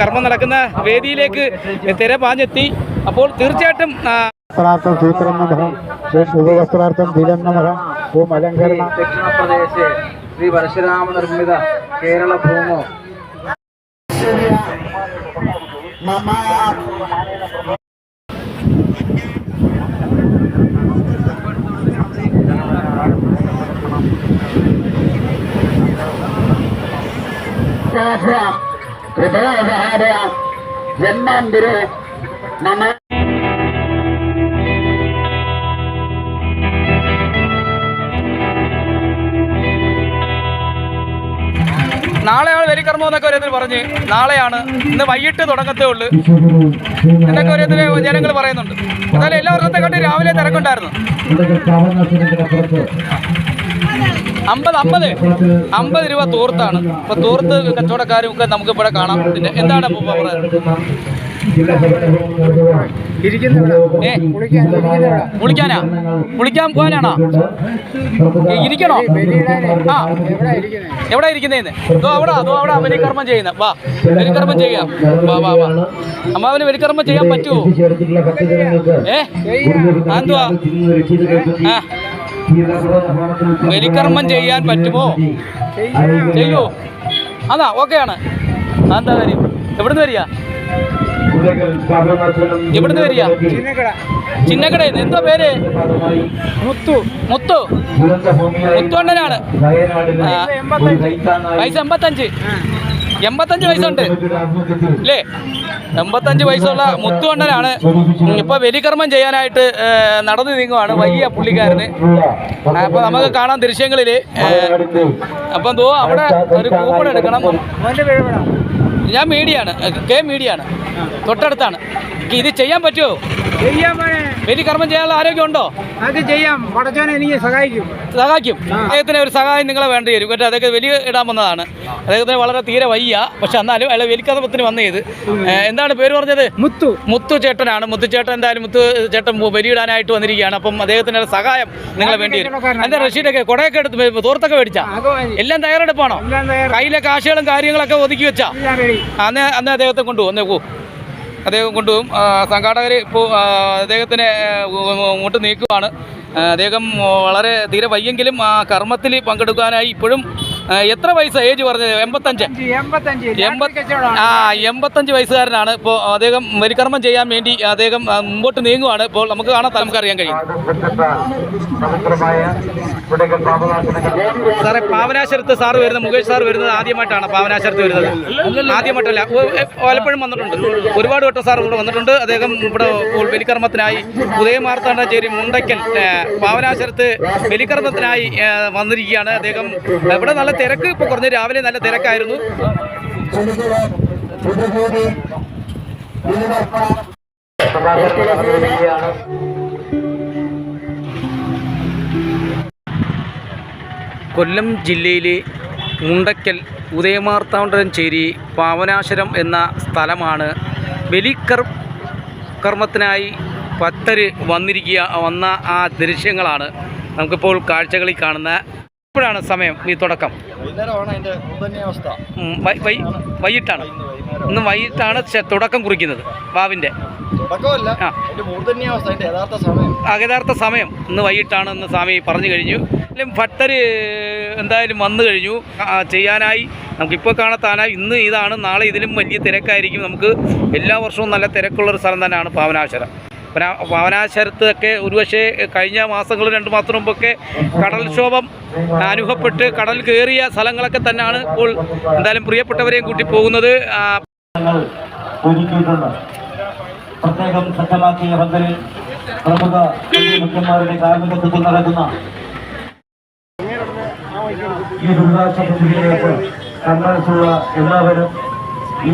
കർമ്മം നടക്കുന്ന വേദിയിലേക്ക് തിര പാഞ്ഞെത്തി അപ്പോൾ തീർച്ചയായിട്ടും സൂത്രം നമഃ. ഓം ഉപവസ്ത്രാർത്ഥം ധിരം നമഃ. ഓം അലങ്കരണ. ദക്ഷിണപ്രദേശെ ശ്രീ പരശുരാമ നിർമ്മിത കേരള ഭൂമോ. ജന്മാന്തിരോ നമ നാളെയാണ് വരികർമ്മം എന്നൊക്കെ ഒരു പറഞ്ഞ് നാളെയാണ്. ഇന്ന് വൈകിട്ട് തുടങ്ങത്തേ ഉള്ളൂ. എന്നൊക്കെ ഒരു ജനങ്ങൾ പറയുന്നുണ്ട്. എന്നാലും എല്ലാവർക്കും കണ്ട് രാവിലെ തിരക്കുണ്ടായിരുന്നു. അമ്പത് അമ്പത്. അമ്പത് രൂപ തൂർത്താണ്. അപ്പൊ തൂർത്ത് കച്ചവടക്കാരും ഒക്കെ നമുക്ക് ഇവിടെ കാണാം. പിന്നെ എന്താണ് ഏ? കുളിക്കാനാ? കുളിക്കാൻ പോകാനാണോ? ഇരിക്കണോ? ആ. എവിടെ ഇരിക്കുന്നേന്ന്? അതോ അവിടെ അതോ അവിടെ ബലികർമ്മം ചെയ്യുന്ന. വാ വെലിക്കർമ്മം ചെയ്യാം. വാ വാ വാ. അമ്മാവന് വെലിക്കർമ്മം ചെയ്യാൻ പറ്റുമോ ഏ? എന്തുവാ? ആ. ബലികർമ്മം ചെയ്യാൻ പറ്റുമോ? ചെയ്യോ. അതാ ഓക്കെയാണ്. അതെന്താ കാര്യം? എവിടുന്ന് വരിക? എവിടുന്ന് വരിക? ചിന്നക്കടയിൽ എന്തോ പേര്? മുത്തു. മുത്തു. മുത്തുവണ്ണനാണ്. ആ, വയസ്സ് എൺപത്തഞ്ച്. എൺപത്തഞ്ച് വയസ്സുണ്ട്. അല്ലേ എൺപത്തഞ്ച് വയസ്സുള്ള മുത്തുവണ്ണനാണ് ഇപ്പോൾ ബലികർമ്മം ചെയ്യാനായിട്ട് നടന്നു നീങ്ങുവാണ്. വലിയ പുള്ളിക്കാരന്. അപ്പോൾ നമുക്ക് കാണാം ദൃശ്യങ്ങളിൽ അപ്പം എന്തോ അവിടെ ഒരു കൂപ്പൺ എടുക്കണം. ഞാൻ മീഡിയാണ്. കെ മീഡിയാണ്. തൊട്ടടുത്താണ്. ഇത് ചെയ്യാൻ പറ്റുമോ? ചെയ്യാൻ ബലികർമ്മം ചെയ്യാനുള്ള ആരോഗ്യം ഉണ്ടോ അത് ചെയ്യാം. പടച്ചോനെ എനിക്ക് സഹായിക്കും. സഹായിക്കും. അദ്ദേഹത്തിന് ഒരു സഹായം നിങ്ങളെ വേണ്ടി വരും. കേട്ടോ അതൊക്കെ വലിയ ഇടാൻ വന്നതാണ്. അദ്ദേഹത്തിന് വളരെ തീരെ വയ്യ. പക്ഷെ എന്നാലും അയാൾ വലിക്കഥപത്തിന് വന്ന ചെയ്ത് എന്താണ് പേര് പറഞ്ഞത്? മുത്തു. മുത്തു ചേട്ടനാണ്. മുത്തു ചേട്ടൻ എന്തായാലും മുത്തു ചേട്ടൻ വലിയിടാനായിട്ട് വന്നിരിക്കുകയാണ്. അപ്പം അദ്ദേഹത്തിന് സഹായം നിങ്ങളെ വേണ്ടി വരും. എന്താ റഷീഡൊക്കെ കുടയൊക്കെ എടുത്ത് തോർത്തൊക്കെ മേടിച്ചാ? എല്ലാം തയ്യാറെടുപ്പാണോ. കയ്യിലെ കാശുകളും കാര്യങ്ങളൊക്കെ ഒതുക്കി വെച്ചാ? അന്ന് അന്ന് അദ്ദേഹത്തെ കൊണ്ടുപോകും. പോ അദ്ദേഹം കൊണ്ടുപോകും. സംഘാടകർ ഇപ്പോൾ അദ്ദേഹത്തിനെ മുട്ട് നീക്കുവാണ് അദ്ദേഹം വളരെ തീരെ വയ്യെങ്കിലും ആ കർമ്മത്തിൽ പങ്കെടുക്കാനായി ഇപ്പോഴും എത്ര വയസ്സ്? ഏജ് പറഞ്ഞത്? എൺപത്തഞ്ച്. ആ എൺപത്തഞ്ച് വയസ്സുകാരനാണ്. ഇപ്പോൾ അദ്ദേഹം വരികർമ്മം ചെയ്യാൻ വേണ്ടി അദ്ദേഹം മുമ്പോട്ട് നീങ്ങുവാണ്. ഇപ്പോൾ നമുക്ക് കാണാൻ നമുക്കറിയാൻ കഴിയും. സാറേ പാവനാശരത്ത് സാറ് വരുന്നത് മുകേഷ് സാർ വരുന്നത് ആദ്യമായിട്ടാണ് പാവനാശരത്ത് വരുന്നത്. ആദ്യമായിട്ടല്ല. പലപ്പോഴും വന്നിട്ടുണ്ട്. ഒരുപാട് വട്ടം സാർ ഇവിടെ വന്നിട്ടുണ്ട്. അദ്ദേഹം ഇവിടെ ബലികർമ്മത്തിനായി ഉദയമാർത്താണ്ഡശ്ശേരി മുണ്ടയ്ക്കൽ പാവനാശരത്ത് ബലികർമ്മത്തിനായി വന്നിരിക്കുകയാണ്. അദ്ദേഹം ഇവിടെ നല്ല തിരക്ക് ഇപ്പോൾ കുറഞ്ഞു. രാവിലെ നല്ല തിരക്കായിരുന്നു. കൊല്ലം ജില്ലയിലെ മുണ്ടക്കൽ ഉദയമാർത്താണ്ടരഞ്ചേരി പാവനാശരം എന്ന സ്ഥലമാണ് ബലിക്കർ കർമ്മത്തിനായി ഭക്തർ വന്നിരിക്കുക വന്ന ആ ദൃശ്യങ്ങളാണ് നമുക്കിപ്പോൾ കാഴ്ചകളിൽ കാണുന്ന ഇപ്പോഴാണ് സമയം ഈ തുടക്കം. വൈകിട്ടാണ്. ഇന്ന് വൈകിട്ടാണ് തുടക്കം കുറിക്കുന്നത് വാവിന്റെ യഥാർത്ഥ സമയം. ഇന്ന് വൈകിട്ടാണ് ഇന്ന് സ്വാമി പറഞ്ഞു കഴിഞ്ഞു. അല്ലെങ്കിൽ ഭക്തർ എന്തായാലും വന്നു കഴിഞ്ഞു. ചെയ്യാനായി. നമുക്കിപ്പോൾ കാണത്താനായി. ഇന്ന് ഇതാണ് നാളെ ഇതിലും വലിയ തിരക്കായിരിക്കും. നമുക്ക് എല്ലാ വർഷവും നല്ല തിരക്കുള്ളൊരു സ്ഥലം തന്നെയാണ് പാവനാശ്വരം പാവനാശരത്തൊക്കെ ഒരുപക്ഷെ കഴിഞ്ഞ മാസങ്ങൾ രണ്ട് മാസം മുമ്പൊക്കെ കടൽക്ഷോഭം അനുഭവപ്പെട്ട് കടൽ കയറിയ സ്ഥലങ്ങളൊക്കെ തന്നെയാണ് ഇപ്പോൾ എന്തായാലും പ്രിയപ്പെട്ടവരെയും കൂട്ടി പോകുന്നത്. പ്രത്യേകം സജ്ജമാക്കിയ പന്തലിൽ പ്രമുഖ ഈ ദുരിതാശ്വാസ എല്ലാവരും ഈ